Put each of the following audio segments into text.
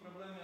проблемі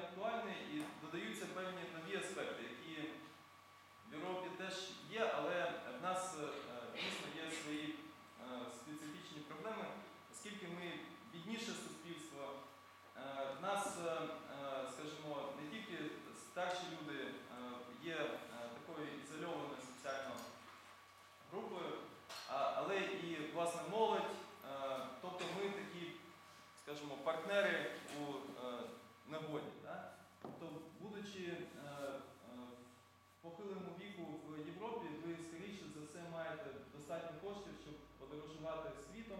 достатньо коштів, щоб подорожувати світом.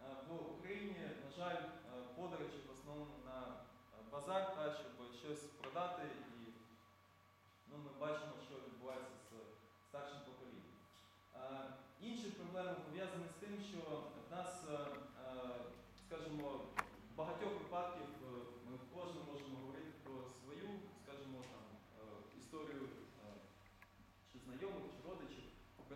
Е, В Україні, на жаль, е, подорожі в основному на е, базар, та, щоб щось продати, і ну, ми бачимо, що відбувається з старшим поколінням. Інші проблеми пов'язані з тим, що в нас, скажімо, в багатьох випадків ми кожен можемо говорити про свою, скажімо, там, історію чи знайомих,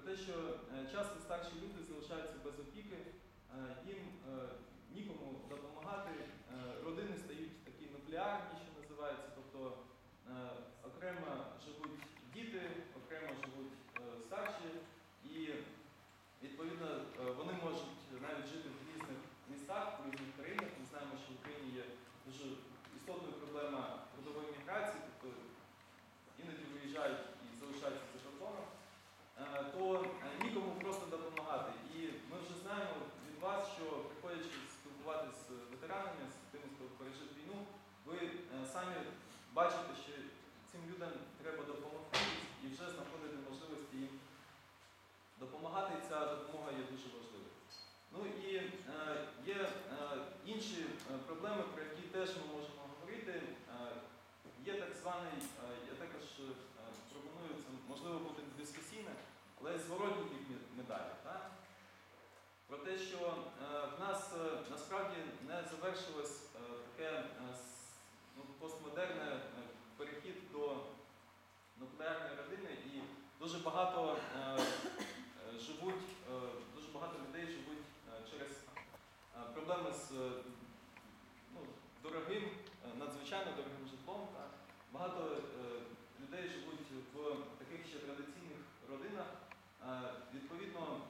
те, що е, часто старші люди залишаються без опіки, е, їм е, нікому допомагати, е, родини стають такі нуклеарні, що називається, тобто е, окремо живуть діти, окремо живуть е, старші, і відповідно е, вони можуть навіть жити в різних містах, в різних країнах. Ми знаємо, що в Україні є дуже істотна проблема трудової міграції, тобто іноді виїжджають і залишаються за кордоном, е, то е, нікому просто допомагати. І ми вже знаємо від вас, що приходячи спілкуватися з ветеранами, з тими, хто пережив війну, ви е, самі бачите, що цим людям треба допомогти і вже знаходити можливості їм допомагати, і ця допомога є дуже важливою. Ну і е, є е, інші е, проблеми, про які теж ми можемо говорити. Е, Є так званий, я також пропоную це, можливо, буде дискусійне, але зворотній медалі. Про те, що в нас насправді не завершилось таке ну, постмодерне перехід до нуклеарної родини, і дуже багато е, е, живуть, е, дуже багато людей живуть е, через е, проблеми з ну, дорогим, надзвичайно дорогим житлом. Так. Багато е, людей живуть в таких ще традиційних родинах. Е, Відповідно,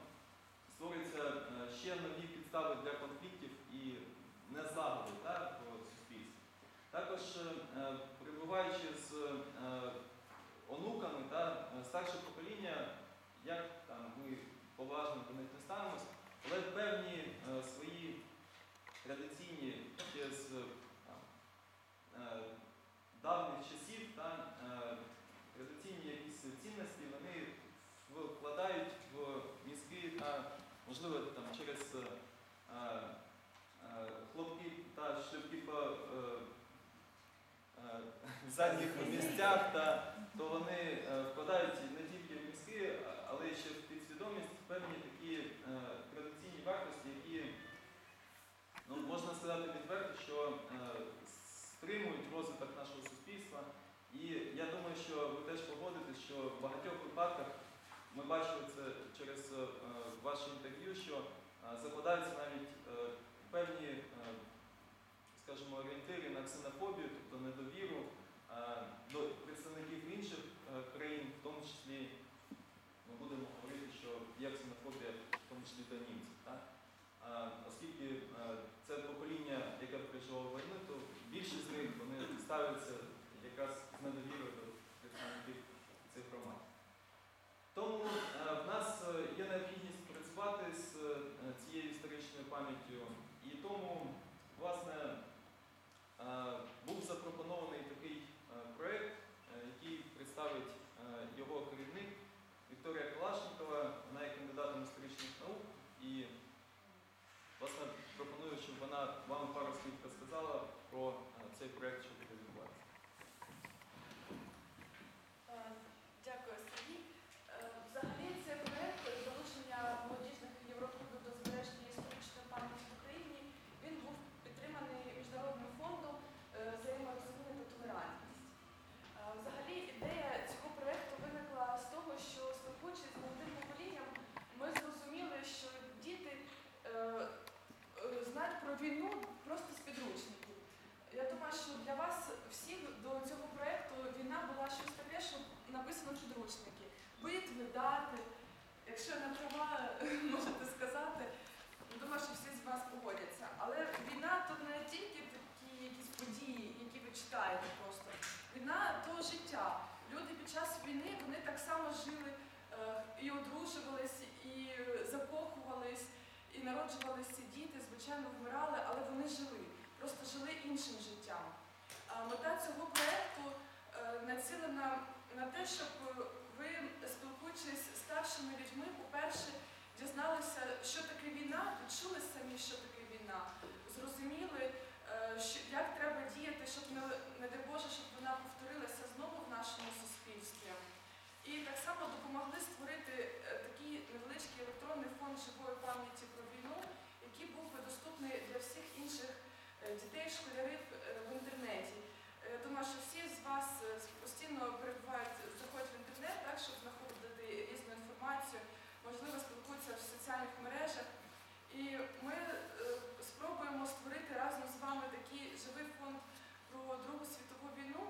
створюються ще нові підстави для конфліктів і незлагоди так, в суспільстві. Також, е, перебуваючи з е, онуками та е, старше покоління, як там ми поважно до них не ставимося, але певні е, свої традиційні ще з е, там, е, давніх часів та е, традиційні якісь цінності вони вкладають в мізки та, можливо, там, через е, е, хлопки та шлюбки по е, е, в задніх місцях, та, то вони е, вкладають не тільки в мізки, але ще в підсвідомість певні такі е, традиційні вартості, які ну, можна сказати відверто, що е, стримують розвиток нашого суспільства. І я думаю, що ви теж погодитесь, що в багатьох випадках ми бачили це через ваше інтерв'ю, що закладаються навіть певні, скажімо, орієнтири на ксенофобію, тобто недовіру до представників інших е, країн, в тому числі ми будемо говорити, що є ксенофобія, в тому числі до німців. Так? Оскільки е, це покоління, яке переживало війну, то більшість з них вони ставляться якраз з недовірою до представників цих громад. Тому е, в нас є необхідність працювати з цією історичною пам'яттю, і тому, власне, був запропонований Вікторія Калашникова, вона є кандидатом історичних наук, і власне пропоную, щоб вона вам пару слів розказала про е, цей проєкт, що буде відбуватися. Е, Дякую, Сергій. Е, Взагалі, цей проект залучення молодіжних Євроклубу до збереження історичної пам'яті в Україні він був підтриманий Міжнародним фондом е, взаєморозуміння та толерантність. Е, Взагалі, ідея цього проекту виникла з того, що спілкуючись з молодим поколінням, ми зрозуміли, що діти е, е, знають про війну просто з підручників. Я думаю, що для вас приносимо підручники, битви, дати. Якщо не права, можете сказати. Думаю, що всі з вас погодяться. Але війна то не тільки такі якісь події, які ви читаєте просто. Війна то життя. Люди під час війни вони так само жили е, і одружувались, і закохувались, і народжувалися діти, звичайно, вмирали, але вони жили, просто жили іншим життям. Мета цього проєкту е, націлена на те, щоб ви, спілкуючись з старшими людьми, по-перше, дізналися, що таке війна, відчули самі, що таке війна, зрозуміли, е, що, як треба діяти, щоб не, не дай Боже, щоб вона повторилася знову в нашому суспільстві. І так само допомогли створити е, такий невеличкий електронний фонд живої пам'яті про війну, який був би доступний для всіх інших е, дітей, школярів е, в інтернеті. Е, Я думаю, що всі з вас е, постійно перебувають, заходять в інтернет, так, щоб знаходити різну інформацію, можливо, спілкуються в соціальних мережах. І ми е, спробуємо створити разом з вами такий живий фонд про Другу світову війну,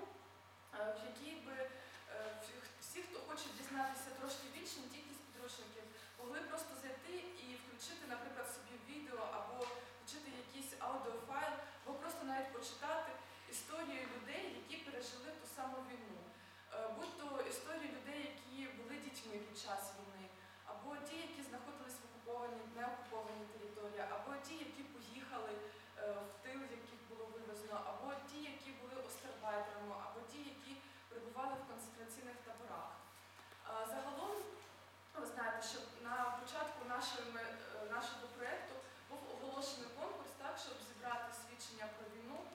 е, в який би е, всі- всі, хто хоче дізнатися трошки більше, не тільки з підручників, могли просто зайти і включити, наприклад, собі відео або включити якийсь аудіофайл, або просто навіть почитати історії людей, які пережили ту саму війну. Е, Будь то історії людей, які були дітьми під час війни, або ті, які знаходились в окупованій, неокупованій території, або ті, які поїхали е, в тил, яких було вивезено, або ті, які були остарбайтерами, або ті, які перебували в концентраційних таборах. Загалом, ви знаєте, що на початку е, нашого проєкту був оголошений конкурс, так, щоб зібрати свідчення про війну. Е,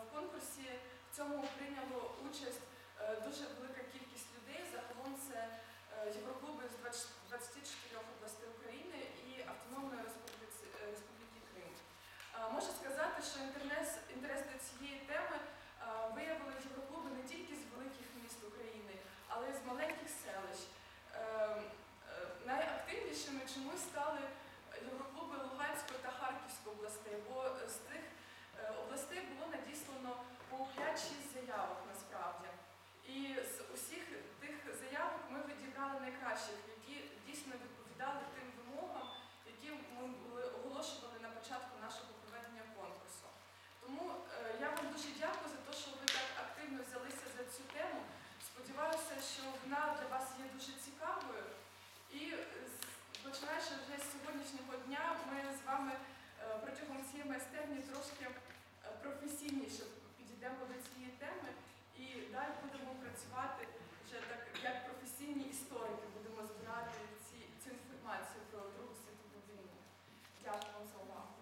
В конкурсі в цьому прийняло участь е, дуже велика кількість людей. Загалом це е, євроклуби з 20 24 областей України і Автономної Республіки, е, Республіки Крим. Е, Можу сказати, що інтерес, інтерес до цієї теми е, виявили євроклуби не тільки з великих міст України, але й з маленьких селищ. Е, е, Найактивнішими чомусь стали євроклуби Луганської та Харківської областей, бо з тих е, областей було надіслано по 5-6 заявок насправді. І з усіх тих заявок ми відібрали найкращих, які дійсно відповідали тим вимогам, які ми були оголошували на початку нашого проведення конкурсу. Тому е, я вам дуже дякую за те, що ви так активно взялися за цю тему. Сподіваюся, що вона для вас є дуже цікавою. І е, з- починаючи вже з сьогоднішнього дня, ми з вами е, протягом цієї майстерні трошки е, професійніше підійдемо до цієї теми і далі будемо працювати вже так, як професійні історики, будемо збирати ці, цю інформацію про Другу світову війну. Дякую за увагу.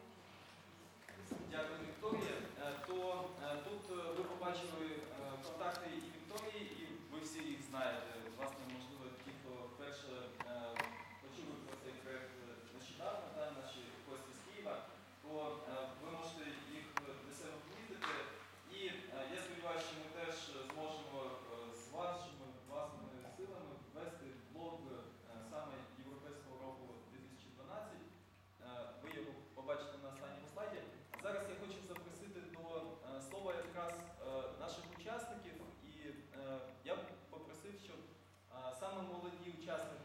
Дякую, Вікторія. Е, То е, тут ви побачили контакти і Вікторії, і ви всі їх знаєте. учасник